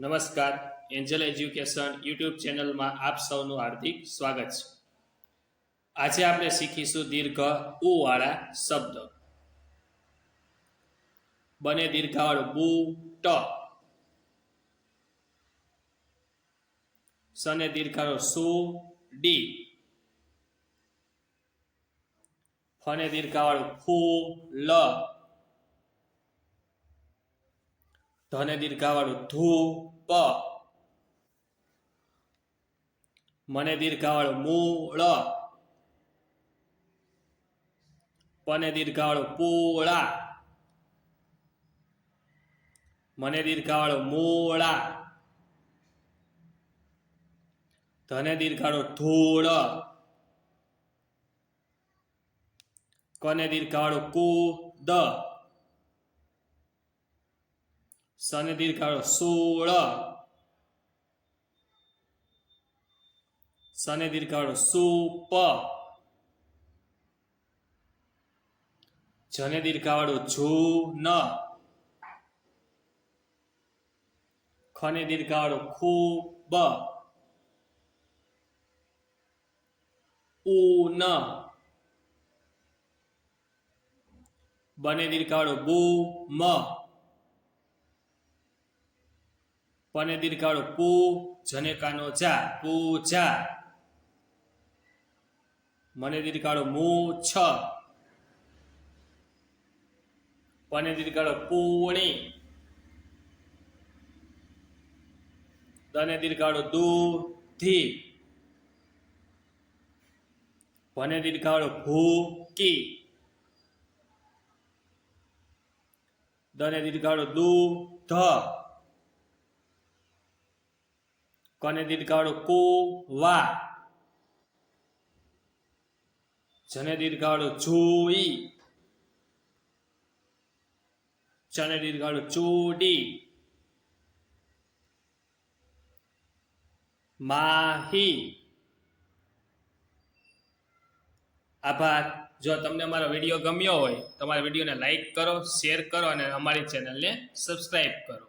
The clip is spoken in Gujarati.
નમસ્કાર, એન્જલ એજ્યુકેશન યુટ્યુબ ચેનલમાં આપ સૌનું હાર્દિક સ્વાગત છે. આજે આપણે શીખીશું દીર્ઘ ઉ વાળા શબ્દ. બને દીર્ઘાળ બુ, ટ. સને દીર્ઘાળો સુ, ડી. ફને દીર્ઘાવાળો ફૂ, લ. ધને ધૂ પ મને દીર્ઘાવાળું મૂળ. પને દીર્ઘાવાળું પૂળા. મને દીર્ઘાવાળું મૂળા. ધને દીર્ઘાળો ધૂળ. કને દીર્ઘાળો કુદ. સને દીર્ઘાળો સોળ. સને દીર્ઘાળો સુપ. જને દીર્ઘાવાળો જો ન ખને દીર્ઘાવાળો ખૂબ. ઉ બને દીર્ઘાવાળો બુ મ પને દીર્ઘાળો? પુ જને કાનો જા પૂજા મને દીર્ઘાળો મુ છ. પને દીર્ઘાળો? પૂણી. તને દીર્ઘાળો દૂધી. વને દીર્ઘાળો ભૂકી. દને દીર્ઘાળો દૂધ. કને કુ વા જને દીર્ઘાળો જોઈ ચને દીર્ઘાળો ચોડી માહી. આભાર. જો તમને અમારો વીડિયો ગમ્યો હોય, તો અમારા વિડીયોને લાઈક કરો, શેર કરો અને અમારી ચેનલને સબસ્ક્રાઈબ કરો.